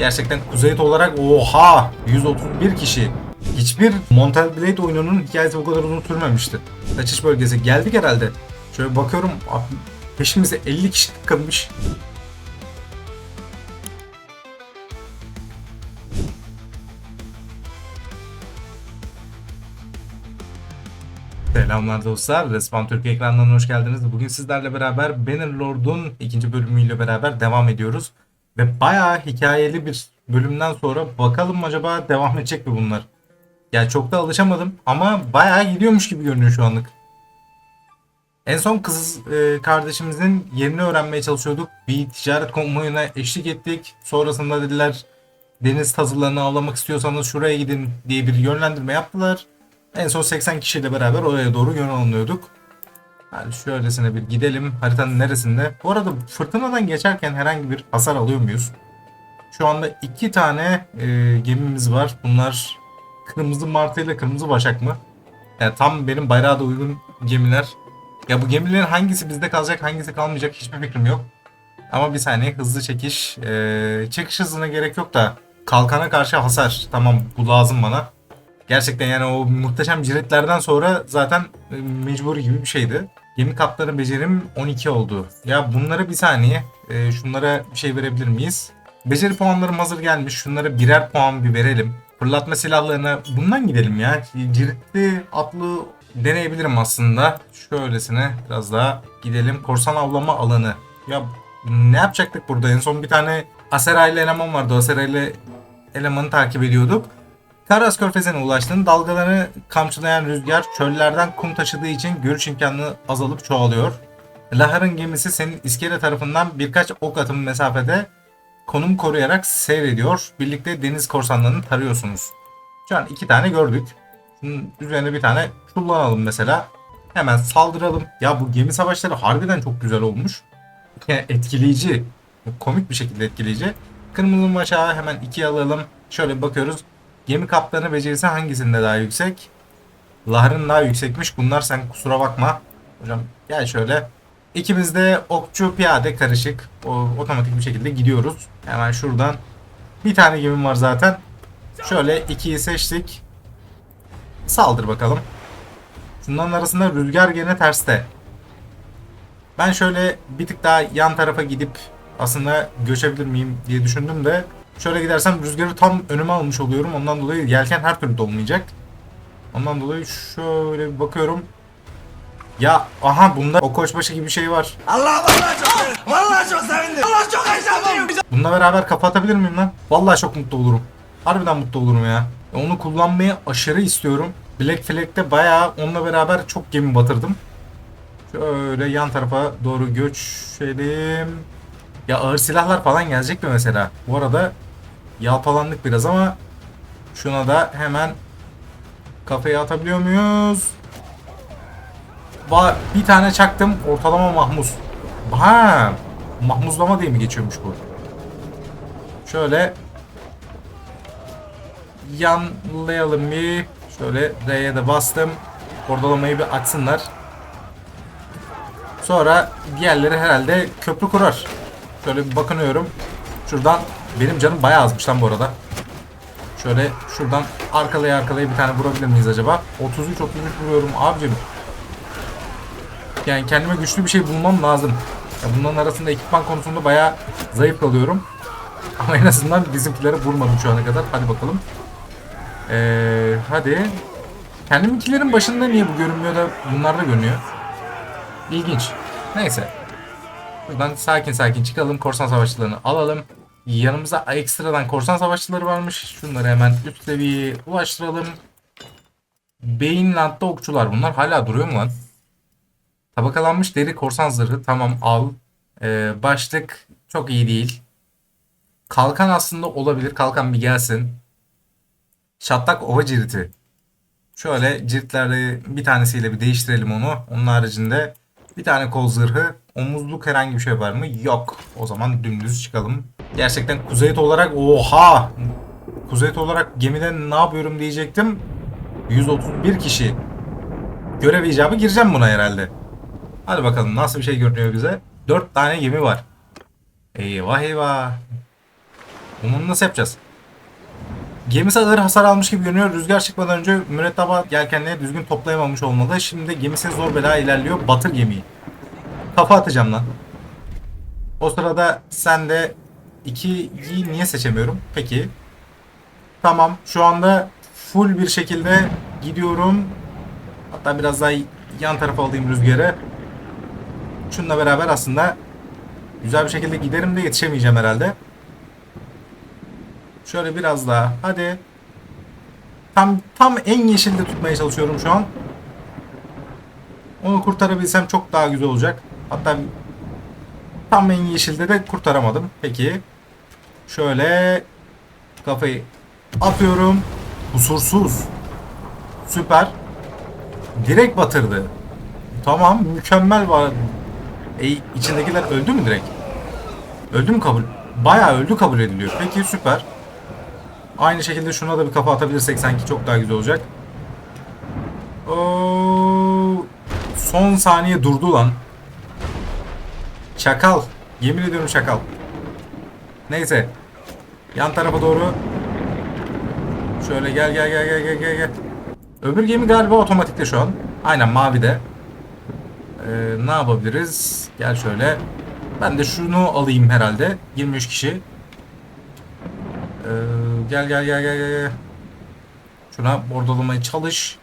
Gerçekten kuzeyit olarak oha 131 kişi. Hiçbir Montel Blade oyununun hikayesi bu kadar uzun sürmemişti. Kaçış bölgesi geldik herhalde. Şöyle bakıyorum abi, peşimize 50 kişi tıkılmış. Selamlar dostlar. Respawn Türkiye ekranlarına hoş geldiniz. Bugün sizlerle beraber Bannerlord'un ikinci bölümüyle beraber devam ediyoruz. Ve bayağı hikayeli bir bölümden sonra bakalım acaba devam edecek mi bunlar? Yani çok da alışamadım ama bayağı gidiyormuş gibi görünüyor şu anlık. En son kız e, kardeşimizin yerini öğrenmeye çalışıyorduk. Bir ticaret konvoyuna eşlik ettik. Sonrasında dediler deniz tazılarını avlamak istiyorsanız şuraya gidin diye bir yönlendirme yaptılar. En son 80 kişiyle beraber oraya doğru yön alıyorduk. Hadi şöylesine bir gidelim. Haritanın neresinde? Bu arada fırtınadan geçerken herhangi bir hasar alıyor muyuz? Şu anda iki tane e, gemimiz var. Bunlar kırmızı martı ile kırmızı başak mı? Yani tam benim bayrağa da uygun gemiler. Ya bu gemilerin hangisi bizde kalacak hangisi kalmayacak hiçbir fikrim yok. Ama bir saniye hızlı çekiş. E, çekiş hızına gerek yok da kalkana karşı hasar. Tamam bu lazım bana. Gerçekten yani o muhteşem ciritlerden sonra zaten e, mecburi gibi bir şeydi. Gemi kaptanı becerim 12 oldu. Ya bunlara bir saniye. e, şunlara bir şey verebilir miyiz? Beceri puanlarım hazır gelmiş. Şunlara birer puan bir verelim. Fırlatma silahlarına bundan gidelim ya. Ciritli atlı deneyebilirim aslında. Şöylesine biraz daha gidelim. Korsan avlama alanı. Ya ne yapacaktık burada? En son bir tane Aseraylı eleman vardı. Aseraylı elemanı takip ediyorduk. Karas Körfezi'ne ulaştığında dalgalarını kamçılayan rüzgar çöllerden kum taşıdığı için görüş imkanı azalıp çoğalıyor. Lahar'ın gemisi senin iskele tarafından birkaç ok atımı mesafede konum koruyarak seyrediyor. Birlikte deniz korsanlarını tarıyorsunuz. Şu an iki tane gördük. Şunun üzerine bir tane kullanalım mesela. Hemen saldıralım. Ya bu gemi savaşları harbiden çok güzel olmuş. Etkileyici. Komik bir şekilde etkileyici. Kırmızı maşağı hemen ikiye alalım. Şöyle bakıyoruz. Gemi kaptanı becerisi hangisinde daha yüksek? Lahar'ın daha yüksekmiş. Bunlar sen kusura bakma. Hocam gel şöyle. İkimiz de okçu piyade karışık. O, otomatik bir şekilde gidiyoruz. Hemen şuradan. Bir tane gemim var zaten. Şöyle ikiyi seçtik. Saldır bakalım. Şunların arasında rüzgar gene terste. Ben şöyle bir tık daha yan tarafa gidip aslında göçebilir miyim diye düşündüm de şöyle gidersem rüzgarı tam önüme almış oluyorum. Ondan dolayı yelken her türlü dolmayacak. Ondan dolayı şöyle bir bakıyorum. Ya aha bunda o koçbaşı gibi bir şey var. Allah vallahi çok vallahi çok sevindim. Allah çok heyecanlıyım. Bununla beraber kapatabilir miyim lan? Vallahi çok mutlu olurum. Harbiden mutlu olurum ya. Onu kullanmayı aşırı istiyorum. Black Flag'de bayağı onunla beraber çok gemi batırdım. Şöyle yan tarafa doğru göçelim. Ya ağır silahlar falan gelecek mi mesela? Bu arada yalpalandık biraz ama şuna da hemen kafaya atabiliyor muyuz? Bir tane çaktım ortalama mahmuz. Ha, mahmuzlama diye mi geçiyormuş bu? Şöyle yanlayalım bir. Şöyle R'ye de bastım. Ordalamayı bir açsınlar. Sonra diğerleri herhalde köprü kurar. Şöyle bir bakınıyorum. Şuradan benim canım bayağı azmış lan bu arada. Şöyle şuradan arkalaya arkalaya bir tane vurabilir miyiz acaba? 33 33 vuruyorum abicim. Yani kendime güçlü bir şey bulmam lazım. Ya bunların arasında ekipman konusunda bayağı zayıf kalıyorum. Ama en azından bizimkilere vurmadım şu ana kadar. Hadi bakalım. Ee, hadi. Kendiminkilerin başında niye bu görünmüyor da bunlar da görünüyor. İlginç. Neyse. Buradan sakin sakin çıkalım. Korsan savaşçılarını alalım. Yanımızda ekstradan korsan savaşçıları varmış. Şunları hemen üst seviyeye ulaştıralım. Beyinland'da okçular bunlar. Hala duruyor mu lan? Tabakalanmış deri korsan zırhı. Tamam al. Ee, başlık çok iyi değil. Kalkan aslında olabilir. Kalkan bir gelsin. Çatlak ova ciriti. Şöyle ciritleri bir tanesiyle bir değiştirelim onu. Onun haricinde bir tane kol zırhı. Omuzluk herhangi bir şey var mı? Yok. O zaman dümdüz çıkalım. Gerçekten kuzeyit olarak oha! Kuzeyit olarak gemiden ne yapıyorum diyecektim. 131 kişi. Görev icabı gireceğim buna herhalde. Hadi bakalım nasıl bir şey görünüyor bize. 4 tane gemi var. Eyvah eyvah. Onu nasıl yapacağız? Gemisi ağır hasar almış gibi görünüyor. Rüzgar çıkmadan önce mürettebat yelkenleri düzgün toplayamamış olmalı. Şimdi gemisi zor bela ilerliyor. Batır gemiyi. Kafa atacağım lan. O sırada sen de 2'yi niye seçemiyorum? Peki. Tamam. Şu anda full bir şekilde gidiyorum. Hatta biraz daha yan tarafa alayım rüzgarı. Şununla beraber aslında güzel bir şekilde giderim de yetişemeyeceğim herhalde. Şöyle biraz daha. Hadi. Tam tam en yeşilde tutmaya çalışıyorum şu an. Onu kurtarabilsem çok daha güzel olacak. Hatta tam en yeşilde de kurtaramadım. Peki. Şöyle kafayı atıyorum. Kusursuz. Süper. Direkt batırdı. Tamam mükemmel var. E, içindekiler öldü mü direkt? Öldü mü kabul? Bayağı öldü kabul ediliyor. Peki süper. Aynı şekilde şuna da bir kafa atabilirsek sanki çok daha güzel olacak. Oo, son saniye durdu lan. Çakal. Yemin ediyorum çakal. Neyse. Yan tarafa doğru. Şöyle gel gel gel gel gel gel. Öbür gemi galiba otomatikte şu an. Aynen mavide. Ee, ne yapabiliriz? Gel şöyle. Ben de şunu alayım herhalde. 23 kişi. Ee, gel gel gel gel gel. Şuna bordolamaya çalış.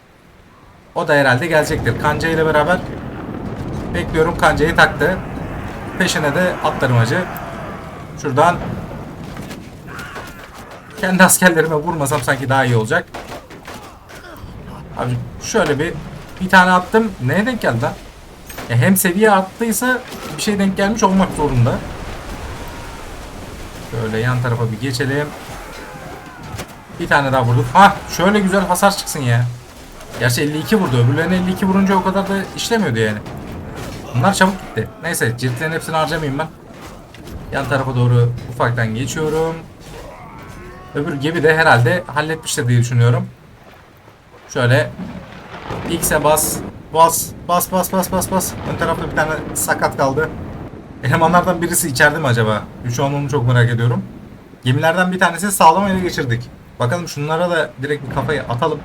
O da herhalde gelecektir. Kanca ile beraber bekliyorum. Kancayı taktı. Peşine de atlarım acı. Şuradan kendi askerlerime vurmasam sanki daha iyi olacak. Abi şöyle bir bir tane attım. Neye denk geldi lan? Ya hem seviye arttıysa bir şey denk gelmiş olmak zorunda. Şöyle yan tarafa bir geçelim. Bir tane daha vurduk. Ha şöyle güzel hasar çıksın ya. Gerçi 52 vurdu. Öbürlerine 52 vurunca o kadar da işlemiyordu yani. Bunlar çabuk gitti. Neyse ciltlerin hepsini harcamayayım ben. Yan tarafa doğru ufaktan geçiyorum. Öbür gemi de herhalde halletmiştir diye düşünüyorum. Şöyle X'e bas. Bas. Bas bas bas bas bas. Ön tarafta bir tane sakat kaldı. Elemanlardan birisi içeride mi acaba? Şu an çok merak ediyorum. Gemilerden bir tanesi sağlam ele geçirdik. Bakalım şunlara da direkt bir kafayı atalım.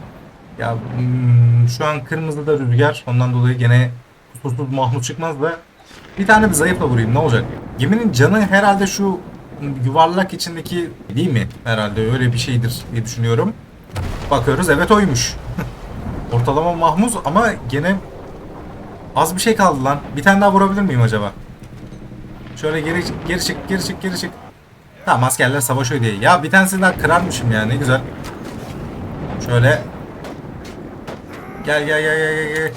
Ya hmm, şu an kırmızıda rüzgar. Ondan dolayı gene kusursuz Mahmut çıkmaz da bir tane bir zayıfla vurayım ne olacak? Geminin canı herhalde şu yuvarlak içindeki değil mi? Herhalde öyle bir şeydir diye düşünüyorum. Bakıyoruz evet oymuş. Ortalama Mahmuz ama gene az bir şey kaldı lan. Bir tane daha vurabilir miyim acaba? Şöyle geri geri çık geri çık geri çık. Tamam askerler savaşıyor diye. Ya bir tanesini daha kırarmışım ya ne güzel. Şöyle. Gel gel gel gel gel.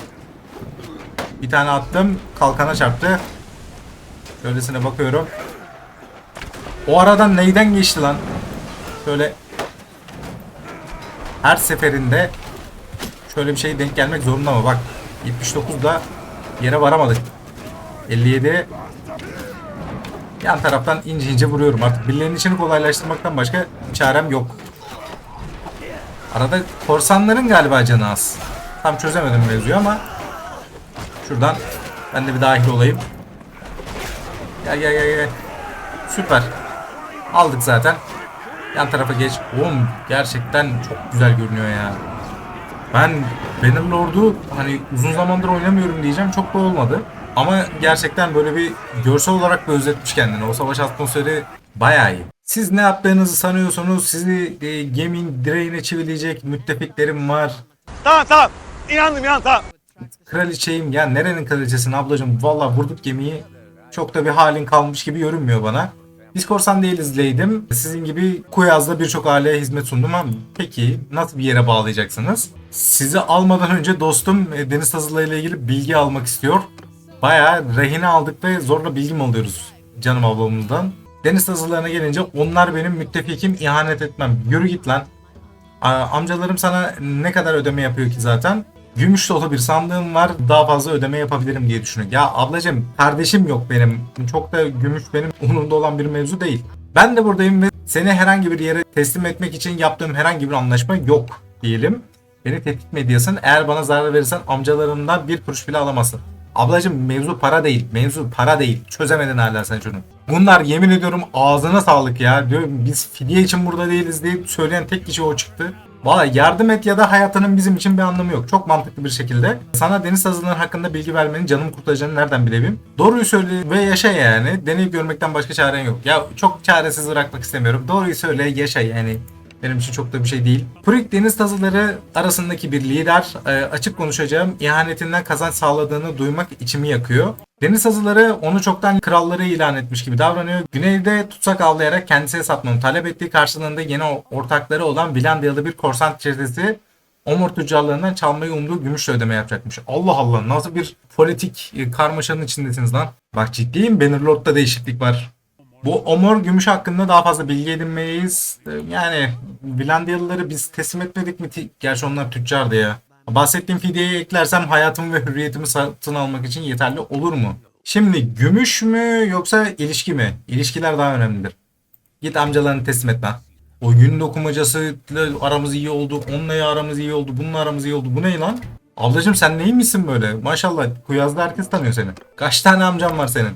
Bir tane attım. Kalkana çarptı. Şöylesine bakıyorum. O aradan neyden geçti lan? Şöyle her seferinde şöyle bir şey denk gelmek zorunda mı? Bak 79'da yere varamadık. 57 yan taraftan ince ince vuruyorum. Artık birilerinin işini kolaylaştırmaktan başka çarem yok. Arada korsanların galiba canı az. Tam çözemedim mevzuyu ama şuradan ben de bir dahil olayım. Gel gel gel gel. Süper. Aldık zaten. Yan tarafa geç. Oğlum gerçekten çok güzel görünüyor ya. Ben Bannerlord'u hani uzun zamandır oynamıyorum diyeceğim. Çok da olmadı. Ama gerçekten böyle bir görsel olarak bir özletmiş kendini. O savaş atmosferi bayağı iyi. Siz ne yaptığınızı sanıyorsunuz? Sizi e, geminin direğine çivileyecek müttefiklerim var. Tamam tamam. İnandım inan tamam. Kraliçeyim ya nerenin kraliçesin ablacım valla vurduk gemiyi çok da bir halin kalmış gibi görünmüyor bana. Biz korsan değiliz Leydim. Sizin gibi Kuyaz'da birçok aileye hizmet sundum ama peki nasıl bir yere bağlayacaksınız? Sizi almadan önce dostum e, Deniz Tazılı ile ilgili bilgi almak istiyor. Bayağı rehine aldık ve zorla bilgi mi alıyoruz canım ablamızdan. Deniz Tazılarına gelince onlar benim müttefikim ihanet etmem. Yürü git lan. Amcalarım sana ne kadar ödeme yapıyor ki zaten? Gümüş dolu bir sandığım var. Daha fazla ödeme yapabilirim diye düşünüyor. Ya ablacım kardeşim yok benim. Çok da gümüş benim umurumda olan bir mevzu değil. Ben de buradayım ve seni herhangi bir yere teslim etmek için yaptığım herhangi bir anlaşma yok diyelim. Beni tehdit mi ediyorsun? Eğer bana zarar verirsen amcalarımdan bir kuruş bile alamazsın. Ablacım mevzu para değil. Mevzu para değil. Çözemedin hala sen şunu. Bunlar yemin ediyorum ağzına sağlık ya. Diyor, biz fidye için burada değiliz diye söyleyen tek kişi o çıktı. Valla yardım et ya da hayatının bizim için bir anlamı yok. Çok mantıklı bir şekilde. Sana deniz azıları hakkında bilgi vermenin canımı kurtaracağını nereden bilebilirim? Doğruyu söyle ve yaşa yani. Deneyip görmekten başka çaren yok. Ya çok çaresiz bırakmak istemiyorum. Doğruyu söyle yaşa yani. Benim için çok da bir şey değil. Purik deniz tazıları arasındaki bir lider. E, açık konuşacağım. ihanetinden kazanç sağladığını duymak içimi yakıyor. Deniz tazıları onu çoktan kralları ilan etmiş gibi davranıyor. Güneyde tutsak avlayarak kendisine satmamı talep ettiği karşılığında yeni ortakları olan Vilandiyalı bir korsan çetesi Omur tüccarlarından çalmayı umduğu gümüşle ödeme yapacakmış. Allah Allah nasıl bir politik e, karmaşanın içindesiniz lan. Bak ciddiyim Bannerlord'da değişiklik var. Bu Omor gümüş hakkında daha fazla bilgi edinmeyiz. Ee, Yani Vilandiyalıları biz teslim etmedik mi? Gerçi onlar tüccardı ya. Bahsettiğim fidyeyi eklersem hayatımı ve hürriyetimi satın almak için yeterli olur mu? Şimdi gümüş mü yoksa ilişki mi? İlişkiler daha önemlidir. Git amcalarını teslim et lan. O gün dokumacasıyla aramız iyi oldu. Onunla aramız iyi oldu. Bununla aramız iyi oldu. Bu ne lan? Ablacım sen neymişsin böyle? Maşallah Kuyaz'da herkes tanıyor seni. Kaç tane amcam var senin?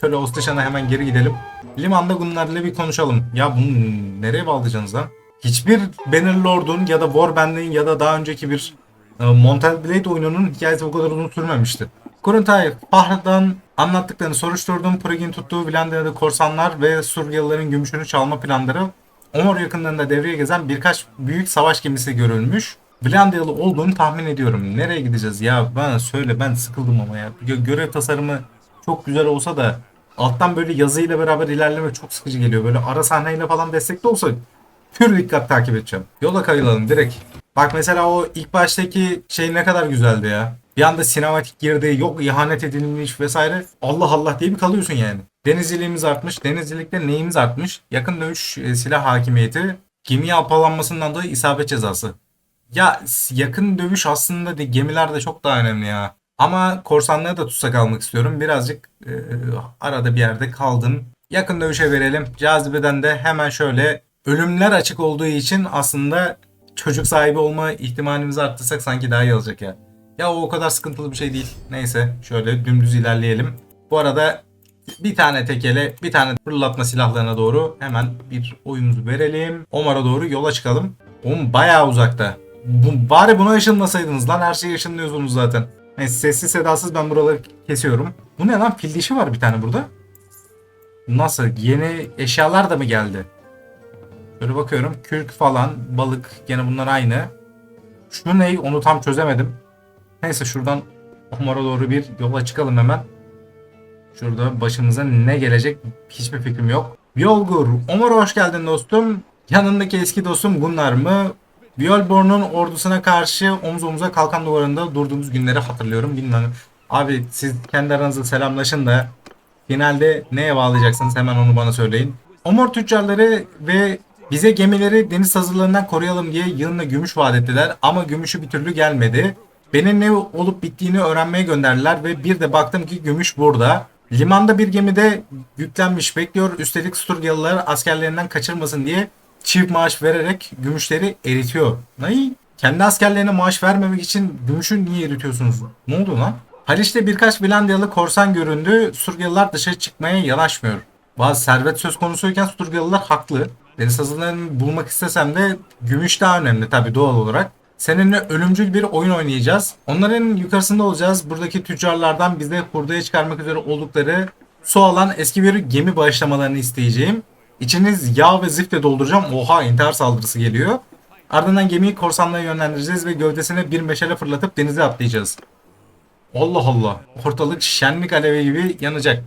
Şöyle Ostaşan'a hemen geri gidelim. Limanda bunlarla bir konuşalım. Ya bunu nereye bağlayacaksınız lan? Hiçbir Bannerlord'un ya da Warband'in ya da daha önceki bir Montel Blade oyununun hikayesi bu kadar uzun sürmemişti. Kuruntay, Fahr'dan anlattıklarını soruşturdum. Prig'in tuttuğu Vilandiya'da korsanlar ve Suryalıların gümüşünü çalma planları Omor yakınlarında devreye gezen birkaç büyük savaş gemisi görülmüş. Vilandiyalı olduğunu tahmin ediyorum. Nereye gideceğiz ya? Bana söyle ben sıkıldım ama ya. Gö- görev tasarımı çok güzel olsa da alttan böyle yazıyla beraber ilerleme çok sıkıcı geliyor. Böyle ara sahneyle falan destekli olsa pür dikkat takip edeceğim. Yola kayılalım direkt. Bak mesela o ilk baştaki şey ne kadar güzeldi ya. Bir anda sinematik girdi, yok ihanet edilmiş vesaire. Allah Allah diye bir kalıyorsun yani. Denizciliğimiz artmış. Denizcilikte neyimiz artmış? Yakın dövüş e, silah hakimiyeti. Gemi yalpalanmasından dolayı isabet cezası. Ya yakın dövüş aslında de, gemilerde çok daha önemli ya. Ama korsanlığı da tutsak almak istiyorum. Birazcık e, arada bir yerde kaldım. Yakın dövüşe verelim. Cazibeden de hemen şöyle ölümler açık olduğu için aslında çocuk sahibi olma ihtimalimizi arttırsak sanki daha iyi olacak ya. Ya o o kadar sıkıntılı bir şey değil. Neyse şöyle dümdüz ilerleyelim. Bu arada bir tane tekele, bir tane fırlatma silahlarına doğru hemen bir oyunumuzu verelim. Omar'a doğru yola çıkalım. Oğlum bayağı uzakta. Bu, bari buna ışınlasaydınız lan her şeyi ışınlıyorsunuz zaten. Neyse sessiz sedasız ben buraları kesiyorum. Bu ne lan fil dişi var bir tane burada. Nasıl? Yeni eşyalar da mı geldi? Böyle bakıyorum. Kürk falan, balık gene bunlar aynı. Şu ne? Onu tam çözemedim. Neyse şuradan Omar'a doğru bir yola çıkalım hemen. Şurada başımıza ne gelecek hiçbir fikrim yok. Yolgur, Omar'a hoş geldin dostum. Yanındaki eski dostum bunlar mı? Violborn'un ordusuna karşı omuz omuza kalkan duvarında durduğumuz günleri hatırlıyorum. Bilmem. Abi siz kendi aranızda selamlaşın da finalde neye bağlayacaksınız hemen onu bana söyleyin. Omor tüccarları ve bize gemileri deniz hazırlarından koruyalım diye yığınla gümüş vaat ettiler ama gümüşü bir türlü gelmedi. Benim ne olup bittiğini öğrenmeye gönderdiler ve bir de baktım ki gümüş burada. Limanda bir gemide yüklenmiş bekliyor. Üstelik Sturgalılar askerlerinden kaçırmasın diye çift maaş vererek gümüşleri eritiyor. Ne? Kendi askerlerine maaş vermemek için gümüşü niye eritiyorsunuz? Ne oldu lan? Haliç'te birkaç Vilandiyalı korsan göründü. Sturgalılar dışarı çıkmaya yanaşmıyor. Bazı servet söz konusuyken Sturgalılar haklı. Deniz hazırlarını bulmak istesem de gümüş daha önemli tabii doğal olarak. Seninle ölümcül bir oyun oynayacağız. Onların yukarısında olacağız. Buradaki tüccarlardan bize hurdaya çıkarmak üzere oldukları su alan eski bir gemi bağışlamalarını isteyeceğim. İçiniz yağ ve ziftle dolduracağım. Oha intihar saldırısı geliyor. Ardından gemiyi korsanlığa yönlendireceğiz ve gövdesine bir meşale fırlatıp denize atlayacağız. Allah Allah. Ortalık şenlik alevi gibi yanacak.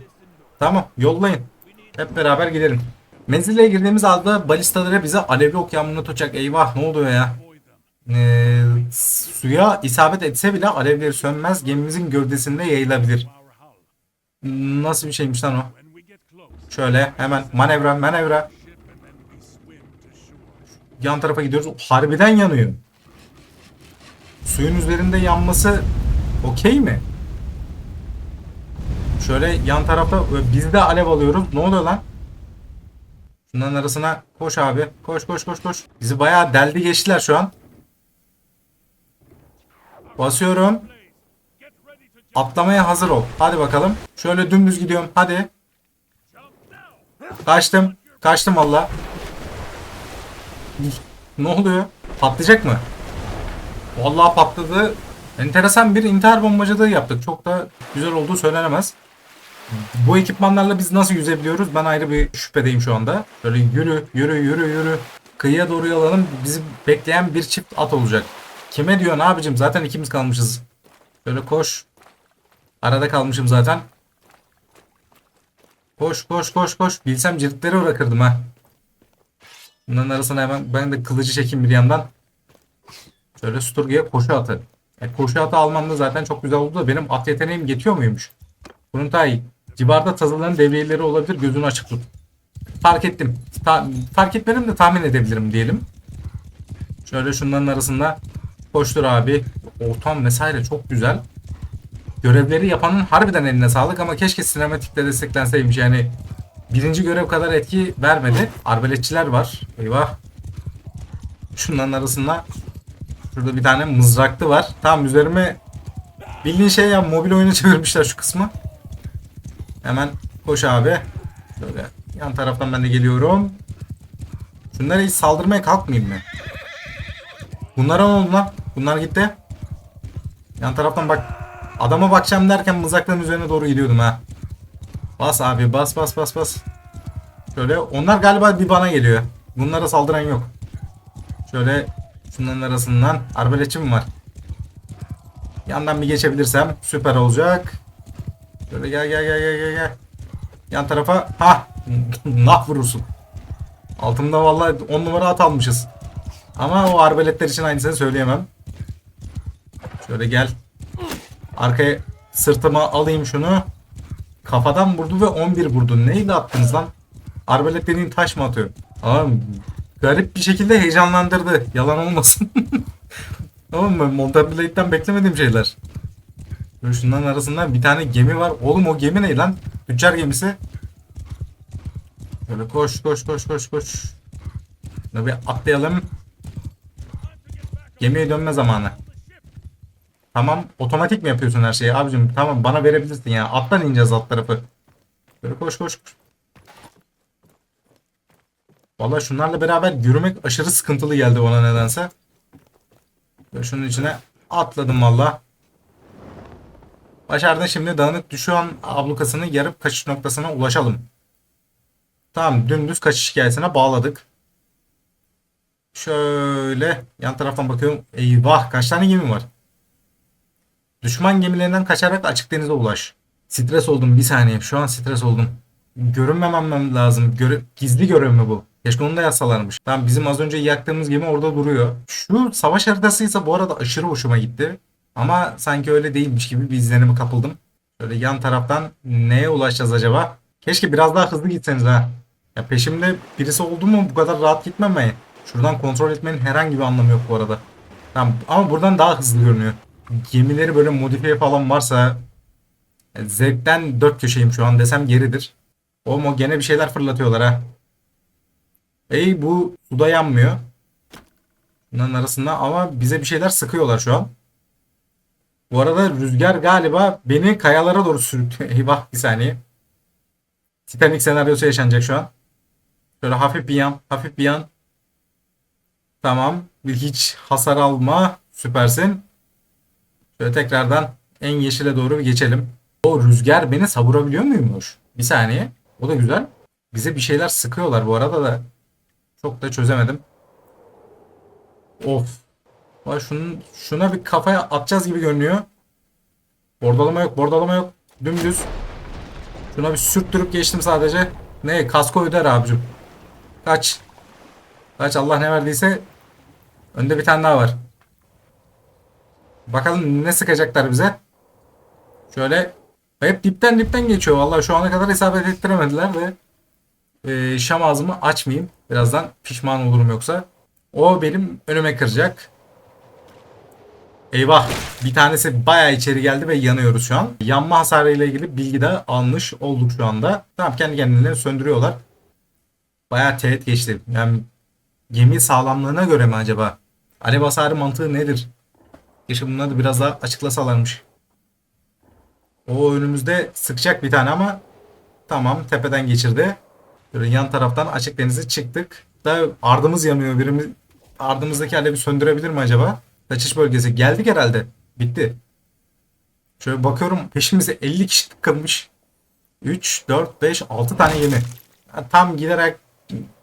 Tamam yollayın. Hep beraber gidelim. Menzile girdiğimiz anda balistaları bize alevli ok yağmuruna tutacak. Eyvah ne oluyor ya? Ee, suya isabet etse bile alevleri sönmez. Gemimizin gövdesinde yayılabilir. Nasıl bir şeymiş lan o? Şöyle hemen manevra manevra. Yan tarafa gidiyoruz. Harbiden yanıyor. Suyun üzerinde yanması okey mi? Şöyle yan tarafta biz de alev alıyoruz. Ne oluyor lan? Şunların arasına koş abi. Koş koş koş koş. Bizi bayağı deldi geçtiler şu an. Basıyorum. Atlamaya hazır ol. Hadi bakalım. Şöyle dümdüz gidiyorum. Hadi. Kaçtım. Kaçtım valla. Ne oluyor? Patlayacak mı? Vallahi patladı. Enteresan bir intihar bombacılığı yaptık. Çok da güzel olduğu söylenemez. Bu ekipmanlarla biz nasıl yüzebiliyoruz? Ben ayrı bir şüphedeyim şu anda. Böyle yürü, yürü, yürü, yürü. Kıyıya doğru yalanım. Bizi bekleyen bir çift at olacak. Kime diyorsun abicim? Zaten ikimiz kalmışız. Böyle koş. Arada kalmışım zaten. Koş, koş, koş, koş. Bilsem ciltleri bırakırdım ha. Bunların arasına hemen ben de kılıcı çekeyim bir yandan. Şöyle Sturge'ye koşu atı. E, koşu atı almam da zaten çok güzel oldu da benim at yeteneğim yetiyor muymuş? İyi. Civarda tazıların devriyeleri olabilir. Gözünü açık tut. Fark ettim. Ta- fark etmedim de tahmin edebilirim diyelim. Şöyle şunların arasında koştur abi. Ortam vesaire çok güzel. Görevleri yapanın harbiden eline sağlık ama keşke sinematikle desteklenseymiş. Yani birinci görev kadar etki vermedi. Arbeletçiler var. Eyvah. Şunların arasında şurada bir tane mızraklı var. Tamam üzerime bildiğin şey ya mobil oyunu çevirmişler şu kısmı. Hemen koş abi. Şöyle yan taraftan ben de geliyorum. Şunlara hiç saldırmaya kalkmayayım mı? Bunlara ne oldu lan? Bunlar gitti. Yan taraftan bak. Adama bakacağım derken mızraklığın üzerine doğru gidiyordum ha. Bas abi bas bas bas bas. Şöyle onlar galiba bir bana geliyor. Bunlara saldıran yok. Şöyle şunların arasından arbeletçi mi var? Yandan bir geçebilirsem süper olacak. Şöyle gel gel gel gel gel gel. Yan tarafa ha nah vurursun. Altımda vallahi 10 numara at almışız. Ama o arbeletler için aynısını söyleyemem. Şöyle gel. Arkaya sırtıma alayım şunu. Kafadan vurdu ve 11 vurdu. Neyle attınız lan? Arbelet dediğin taş mı atıyor? Ama garip bir şekilde heyecanlandırdı. Yalan olmasın. Tamam mı? Blade'den beklemediğim şeyler. Böyle şunların arasında bir tane gemi var. Oğlum o gemi ne lan? Tüccar gemisi. Böyle koş koş koş koş koş. Şöyle bir atlayalım. Gemiye dönme zamanı. Tamam. Otomatik mi yapıyorsun her şeyi abicim? Tamam bana verebilirsin ya. Attan ineceğiz alt tarafı. Böyle koş koş. koş. Vallahi şunlarla beraber yürümek aşırı sıkıntılı geldi bana nedense. Böyle şunun içine atladım valla. Başardın şimdi dağınık düşüyor ablukasını yarıp kaçış noktasına ulaşalım. Tamam dümdüz kaçış hikayesine bağladık. Şöyle yan taraftan bakıyorum. Eyvah kaç tane gemi var? Düşman gemilerinden kaçarak açık denize ulaş. Stres oldum bir saniye. Şu an stres oldum. Görünmemem lazım. Göre gizli görev mi bu? Keşke onu da yazsalarmış. Tamam bizim az önce yaktığımız gemi orada duruyor. Şu savaş haritasıysa bu arada aşırı hoşuma gitti. Ama sanki öyle değilmiş gibi bir izlenime kapıldım. Şöyle yan taraftan neye ulaşacağız acaba? Keşke biraz daha hızlı gitseniz ha. Ya peşimde birisi oldu mu bu kadar rahat gitmem. Şuradan kontrol etmenin herhangi bir anlamı yok bu arada. Tamam ama buradan daha hızlı görünüyor. Gemileri böyle modifiye falan varsa e, zevkten dört köşeyim şu an desem yeridir. Oğlum o gene bir şeyler fırlatıyorlar ha. Ey bu suda yanmıyor. Bunların arasında ama bize bir şeyler sıkıyorlar şu an. Bu arada rüzgar galiba beni kayalara doğru sürüklüyor. Eyvah bir saniye. Titanic senaryosu yaşanacak şu an. Şöyle hafif bir yan, hafif bir yan. Tamam. Hiç hasar alma. Süpersin. Şöyle tekrardan en yeşile doğru bir geçelim. O rüzgar beni savurabiliyor muymuş? Bir saniye. O da güzel. Bize bir şeyler sıkıyorlar bu arada da. Çok da çözemedim. Of. Vay şunun, şuna bir kafaya atacağız gibi görünüyor. Bordalama yok, bordalama yok. Dümdüz. Şuna bir sürttürüp geçtim sadece. Ne? Kasko öder abicim. Kaç. Kaç Allah ne verdiyse. Önde bir tane daha var. Bakalım ne sıkacaklar bize. Şöyle hep dipten dipten geçiyor. Vallahi şu ana kadar isabet ettiremediler ve e, şam ağzımı açmayayım. Birazdan pişman olurum yoksa. O benim önüme kıracak. Eyvah. Bir tanesi bayağı içeri geldi ve yanıyoruz şu an. Yanma hasarı ile ilgili bilgi de almış olduk şu anda. Tamam kendi kendilerini söndürüyorlar. Bayağı teğet geçti. Yani gemi sağlamlığına göre mi acaba? Alev hasarı mantığı nedir? Keşke bunları da biraz daha açıklasalarmış. O önümüzde sıkacak bir tane ama tamam tepeden geçirdi. Böyle yan taraftan açık denize çıktık. Da ardımız yanıyor. Birimiz ardımızdaki alevi söndürebilir mi acaba? Kaçış bölgesi. Geldik herhalde. Bitti. Şöyle bakıyorum peşimize 50 kişi tıkılmış. 3, 4, 5, 6 tane gemi. Ha, Tam giderek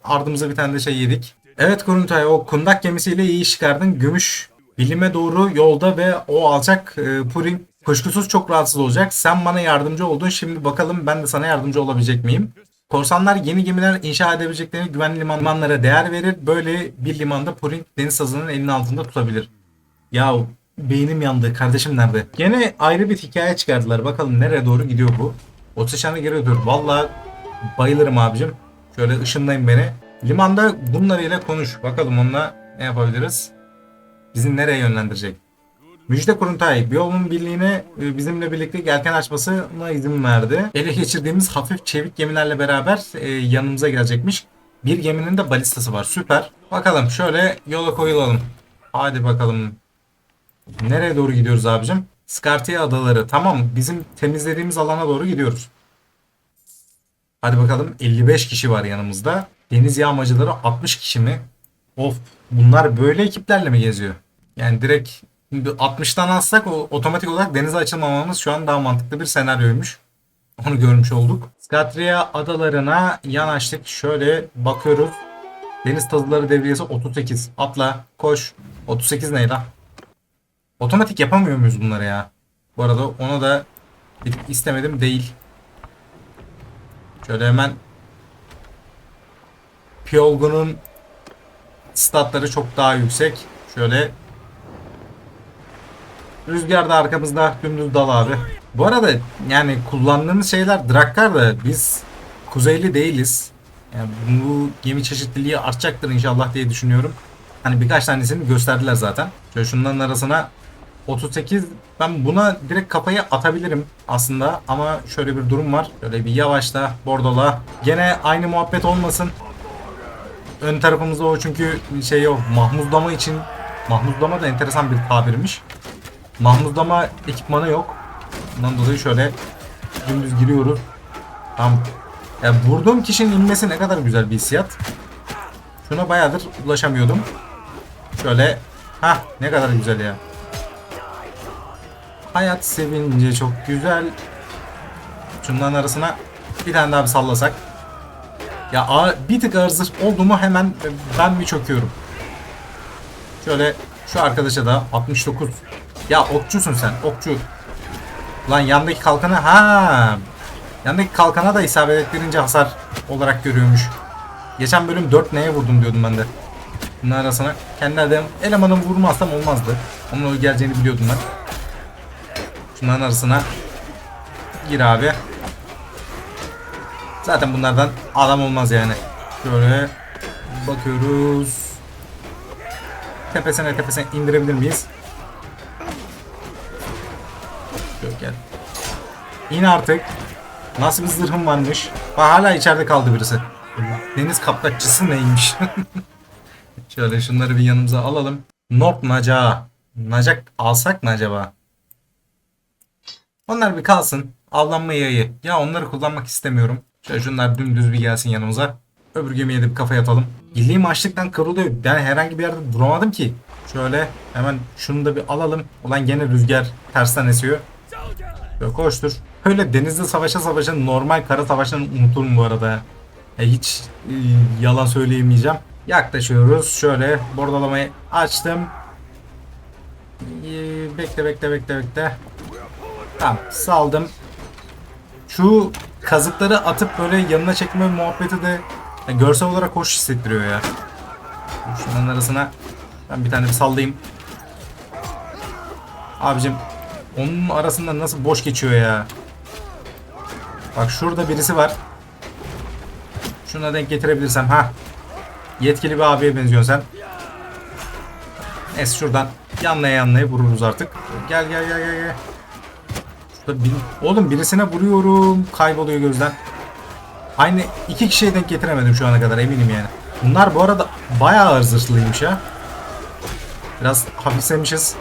ardımıza bir tane de şey yedik. Evet Kuruntay o kundak gemisiyle iyi iş çıkardın. Gümüş bilime doğru yolda ve o alçak e, Puring kuşkusuz çok rahatsız olacak. Sen bana yardımcı oldun. Şimdi bakalım ben de sana yardımcı olabilecek miyim? Korsanlar yeni gemiler inşa edebileceklerini güvenli limanlara değer verir. Böyle bir limanda Puring deniz sazının elinin altında tutabilir. Ya beynim yandı. Kardeşim nerede? Gene ayrı bir hikaye çıkardılar. Bakalım nereye doğru gidiyor bu. O sıçanı geri dur. Valla bayılırım abicim. Şöyle ışınlayın beni. Limanda bunlarıyla konuş. Bakalım onunla ne yapabiliriz? Bizi nereye yönlendirecek? Müjde Kuruntay, Biyol'un birliğine e, bizimle birlikte yelken açmasına izin verdi. Ele geçirdiğimiz hafif çevik gemilerle beraber e, yanımıza gelecekmiş. Bir geminin de balistası var. Süper. Bakalım şöyle yola koyulalım. Hadi bakalım. Nereye doğru gidiyoruz abicim? Skartia adaları. Tamam bizim temizlediğimiz alana doğru gidiyoruz. Hadi bakalım 55 kişi var yanımızda. Deniz yağmacıları 60 kişi mi? Of bunlar böyle ekiplerle mi geziyor? Yani direkt şimdi 60'tan alsak o otomatik olarak denize açılmamamız şu an daha mantıklı bir senaryoymuş. Onu görmüş olduk. Skatria adalarına yanaştık. Şöyle bakıyoruz. Deniz tazıları devriyesi 38. Atla, koş. 38 neydi? lan? Otomatik yapamıyor muyuz bunları ya? Bu arada ona da istemedim değil. Şöyle hemen Pyolgo'nun statları çok daha yüksek. Şöyle Rüzgar da arkamızda dümdüz dal abi. Bu arada yani kullandığımız şeyler Drakkar da biz kuzeyli değiliz. Yani bu gemi çeşitliliği artacaktır inşallah diye düşünüyorum. Hani birkaç tanesini gösterdiler zaten. Şöyle şunların arasına 38 ben buna direkt kafayı atabilirim aslında ama şöyle bir durum var. Şöyle bir yavaşla bordola. Gene aynı muhabbet olmasın. Ön tarafımızda o çünkü şey yok mahmuzlama için mahmuzlama da enteresan bir tabirmiş. Mahmuzlama ekipmanı yok. Bundan dolayı şöyle dümdüz giriyoruz. Tam ya vurduğum kişinin inmesi ne kadar güzel bir hissiyat. Şuna bayağıdır ulaşamıyordum. Şöyle ha ne kadar güzel ya. Hayat sevince çok güzel. Şunların arasına bir tane daha bir sallasak. Ya bir tık ağır oldu mu hemen ben bir çöküyorum. Şöyle şu arkadaşa da 69. Ya okçusun sen okçu. Lan yandaki kalkana ha. Yandaki kalkana da isabet ettirince hasar olarak görüyormuş. Geçen bölüm 4 neye vurdum diyordum ben de. Bunların arasına kendi adam elemanın vurmazsam olmazdı. Onun öyle geleceğini biliyordum ben. Şunların arasına gir abi. Zaten bunlardan adam olmaz yani. Şöyle bakıyoruz. Tepesine tepesine indirebilir miyiz? Yok gel. İn artık. Nasıl bir zırhım varmış. Bak hala içeride kaldı birisi. Deniz kapkaççısı neymiş? Şöyle şunları bir yanımıza alalım. Nop naca. Nacak alsak mı acaba? Onlar bir kalsın. Avlanma yayı. Ya onları kullanmak istemiyorum. Şöyle şunlar dümdüz bir gelsin yanımıza. Öbür gemiye de bir kafa yatalım. İlliğim açlıktan kırılıyor. Ben herhangi bir yerde duramadım ki. Şöyle hemen şunu da bir alalım. Ulan gene rüzgar tersten esiyor. Böyle koştur. Öyle denizde savaşa savaşa normal kara savaşlarını unuturum bu arada. Ya hiç e, yalan söyleyemeyeceğim. Yaklaşıyoruz. Şöyle bordalamayı açtım. E, bekle bekle bekle bekle. Tamam saldım. Şu kazıkları atıp böyle yanına çekme muhabbeti de ya görsel olarak hoş hissettiriyor ya. Şunların arasına ben bir tane bir sallayayım. Abicim onun arasında nasıl boş geçiyor ya. Bak şurada birisi var. Şuna denk getirebilirsem ha. Yetkili bir abiye benziyorsun sen. Es şuradan yanlaya yanlaya vururuz artık. Gel gel gel gel gel. Bir... Oğlum birisine vuruyorum. Kayboluyor gözden. Aynı iki kişiye denk getiremedim şu ana kadar eminim yani. Bunlar bu arada bayağı ağır zırhlıymış ya. Biraz hafiflemişiz.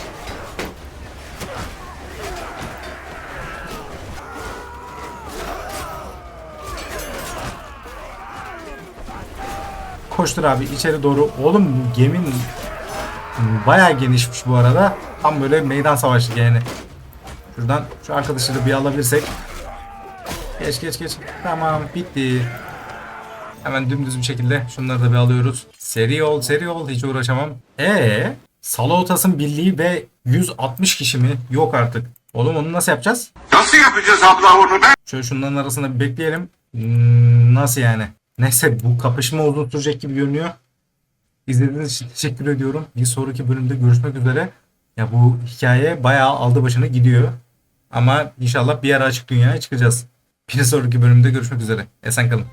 Koştur abi içeri doğru. Oğlum gemin bayağı genişmiş bu arada. Tam böyle meydan savaşı yani. Şuradan şu arkadaşı da bir alabilirsek. Geç geç geç. Tamam bitti. Hemen dümdüz bir şekilde şunları da bir alıyoruz. Seri ol seri ol hiç uğraşamam. E Salotas'ın birliği ve 160 kişi mi? Yok artık. Oğlum onu nasıl yapacağız? Nasıl yapacağız abla onu ben? Şöyle şunların arasında bir bekleyelim. Hmm, nasıl yani? Neyse bu kapışma uzun sürecek gibi görünüyor. İzlediğiniz için teşekkür ediyorum. Bir sonraki bölümde görüşmek üzere. Ya bu hikaye bayağı aldı başını gidiyor. Ama inşallah bir ara açık dünyaya çıkacağız. Bir sonraki bölümde görüşmek üzere. Esen kalın.